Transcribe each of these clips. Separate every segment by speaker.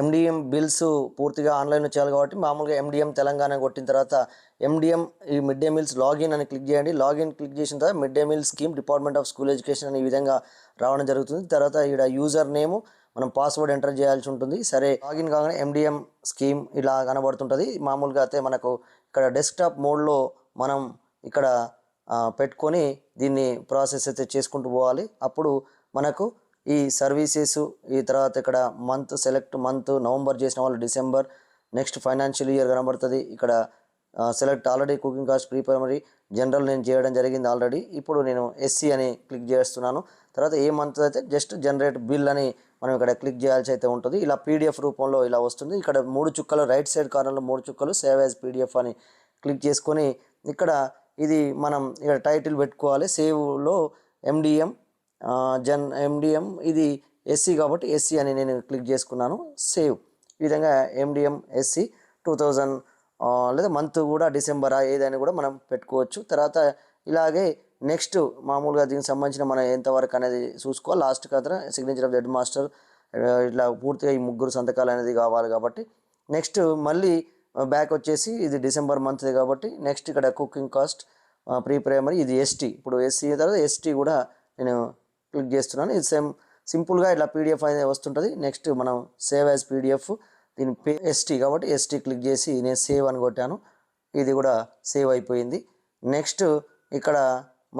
Speaker 1: MDM bills పూర్తిగా ఆన్లైన్లో చేయాలి కాబట్టి మామూలుగా ఎండిఎం తెలంగాణ కొట్టిన తర్వాత ఎండిఎం ఈ మిడ్ డే మీల్స్ లాగిన్ అని క్లిక్ చేయండి. లాగిన్ క్లిక్ చేసిన తర్వాత mid day meal scheme department of school education అనే ఈ విధంగా రావడం జరుగుతుంది. తర్వాత ఇక్కడ యూజర్ నేము మనం పాస్వర్డ్ ఎంటర్ చేయాల్సి ఉంటుంది. సరే లాగిన్ కాగానే ఎండిఎం స్కీమ్ ఇలా కనబడుతుంటుంది. మామూలుగా అయితే మనకు ఇక్కడ డెస్క్టాప్ మోడ్లో మనం ఇక్కడ పెట్టుకొని దీన్ని ప్రాసెస్ అయితే చేసుకుంటూ పోవాలి. అప్పుడు మనకు ఈ సర్వీసెస్ ఈ తర్వాత ఇక్కడ మంత్ సెలెక్ట్ మంత్ నవంబర్ చేసిన వాళ్ళు డిసెంబర్ నెక్స్ట్ ఫైనాన్షియల్ ఇయర్ కనబడుతుంది. ఇక్కడ select already cooking cost pre primary general నేను చేయడం జరిగింది ఆల్రెడీ ఇప్పుడు నేను ఎస్సీ అని క్లిక్ చేస్తున్నాను. తర్వాత ఏ మంత్ అయితే జస్ట్ జనరేట్ బిల్ అని మనం ఇక్కడ క్లిక్ చేయాల్సి అయితే ఉంటుంది. ఇలా పీడిఎఫ్ రూపంలో ఇలా వస్తుంది. ఇక్కడ మూడు చుక్కలు రైట్ సైడ్ కార్నర్లో మూడు చుక్కలు సేవ్ యాజ్ పీడిఎఫ్ అని క్లిక్ చేసుకొని ఇక్కడ ఇది మనం ఇక్కడ టైటిల్ పెట్టుకోవాలి. సేవ్లో ఎండిఎం జన్ ఎండిఎం ఇది ఎస్సీ కాబట్టి ఎస్సీ అని నేను క్లిక్ చేసుకున్నాను. సేవ్ ఈ విధంగా ఎండిఎం ఎస్సీ టూ థౌజండ్ లేదా మంత్ కూడా డిసెంబర్ ఏదైనా కూడా మనం పెట్టుకోవచ్చు. తర్వాత ఇలాగే నెక్స్ట్ మామూలుగా దీనికి సంబంధించిన మనం ఎంతవరకు అనేది చూసుకోవాలి. లాస్ట్ కదా సిగ్నేచర్ ఆఫ్ హెడ్ మాస్టర్ ఇట్లా పూర్తిగా ఈ ముగ్గురు సంతకాలు అనేది కావాలి కాబట్టి. నెక్స్ట్ మళ్ళీ బ్యాక్ వచ్చేసి ఇది డిసెంబర్ మంత్ కాబట్టి నెక్స్ట్ ఇక్కడ కుకింగ్ కాస్ట్ ప్రీ ప్రైమరీ ఇది ఎస్టీ ఇప్పుడు ఎస్సీ తర్వాత ఎస్టీ కూడా నేను క్లిక్ చేస్తున్నాను. ఇది సేమ్ సింపుల్గా ఇట్లా పీడిఎఫ్ అనేది వస్తుంటుంది. నెక్స్ట్ మనం సేవ్ యాజ్ పీడిఎఫ్ దీని పే ఎస్టీ కాబట్టి ఎస్టీ క్లిక్ చేసి నేను సేవ్ అని కొట్టాను. ఇది కూడా సేవ్ అయిపోయింది. నెక్స్ట్ ఇక్కడ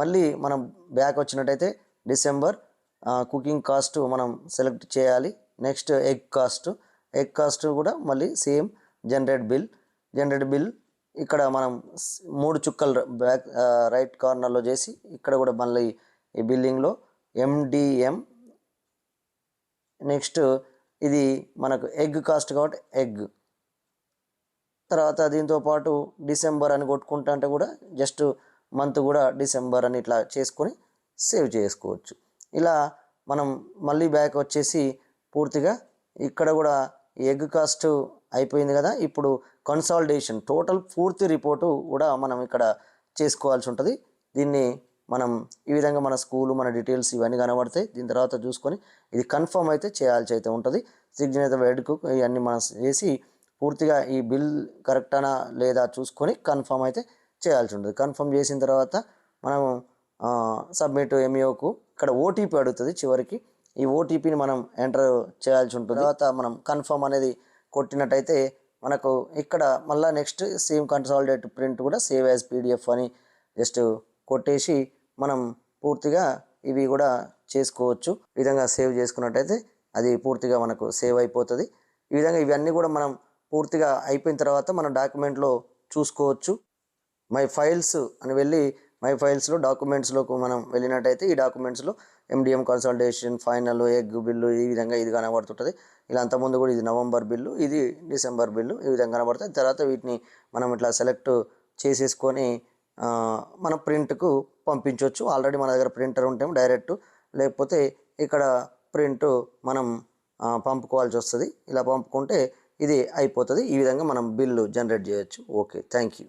Speaker 1: మళ్ళీ మనం బ్యాక్ వచ్చినట్టయితే డిసెంబర్ కుకింగ్ కాస్ట్ మనం సెలెక్ట్ చేయాలి. Next egg cost egg cost కూడా మళ్ళీ same generate bill. Generate bill ఇక్కడ మనం మూడు చుక్కలు బ్యాక్ రైట్ కార్నర్లో చేసి ఇక్కడ కూడా మళ్ళీ ఈ బిల్లింగ్లో ఎండిఎం నెక్స్ట్ ఇది మనకు ఎగ్ కాస్ట్ కాబట్టి ఎగ్ తర్వాత దీంతో పాటు డిసెంబర్ అని కొట్టుకుంటా అంటే కూడా జస్ట్ మంత్ కూడా డిసెంబర్ అని ఇట్లా చేసుకొని సేవ్ చేసుకోవచ్చు. ఇలా మనం మళ్ళీ బ్యాక్ వచ్చేసి పూర్తిగా ఇక్కడ కూడా ఎగ్ కాస్ట్ అయిపోయింది కదా ఇప్పుడు కన్సాలిడేషన్ టోటల్ పూర్తి రిపోర్టు కూడా మనం ఇక్కడ చేసుకోవాల్సి ఉంటుంది. దీన్ని మనం ఈ విధంగా మన స్కూలు మన డీటెయిల్స్ ఇవన్నీ కనబడతాయి. దీని తర్వాత చూసుకొని ఇది కన్ఫర్మ్ అయితే చేయాల్సి అయితే ఉంటుంది. సిగ్నేచర్ వెడ్కు ఇవన్నీ మనం చేసి పూర్తిగా ఈ బిల్ కరెక్టనా లేదా చూసుకొని కన్ఫర్మ్ అయితే చేయాల్సి ఉంటుంది. కన్ఫర్మ్ చేసిన తర్వాత మనం సబ్మిట్ ఎంఈఓకు ఇక్కడ ఓటీపీ అడుగుతుంది చివరికి. ఈ ఓటీపీని మనం ఎంటర్ చేయాల్సి ఉంటుంది. తర్వాత మనం కన్ఫర్మ్ అనేది కొట్టినట్టయితే మనకు ఇక్కడ మళ్ళీ నెక్స్ట్ సేమ్ కన్సాలిడేట్ ప్రింట్ కూడా సేవ్ యాజ్ పీడిఎఫ్ అని జస్ట్ కొట్టేసి మనం పూర్తిగా ఇవి కూడా చేసుకోవచ్చు. ఈ విధంగా సేవ్ చేసుకున్నట్టయితే అది పూర్తిగా మనకు సేవ్ అయిపోతుంది. ఈ విధంగా ఇవన్నీ కూడా మనం పూర్తిగా అయిపోయిన తర్వాత మన డాక్యుమెంట్లో చూసుకోవచ్చు. మై ఫైల్స్ అని వెళ్ళి మై ఫైల్స్లో డాక్యుమెంట్స్లోకి మనం వెళ్ళినట్టయితే ఈ డాక్యుమెంట్స్లో MDM consultation final egg bill ఈ విధంగా ఇది కనబడుతుంటుంది. ఇలా అంతకుముందు కూడా ఇది నవంబర్ బిల్లు ఇది డిసెంబర్ బిల్లు ఈ విధంగా కనబడుతుంది తర్వాత వీటిని మనం ఇట్లా సెలెక్ట్ చేసేసుకొని మన ప్రింట్కు పంపించవచ్చు ఆల్రెడీ మన దగ్గర ప్రింటర్ ఉంటే డైరెక్ట్ లేకపోతే ఇక్కడ ప్రింట్ మనం పంపుకోవాల్సి వస్తుంది. ఇలా పంపుకుంటే ఇది అయిపోతుంది. ఈ విధంగా మనం బిల్లు జనరేట్ చేయొచ్చు. ఓకే. Thank you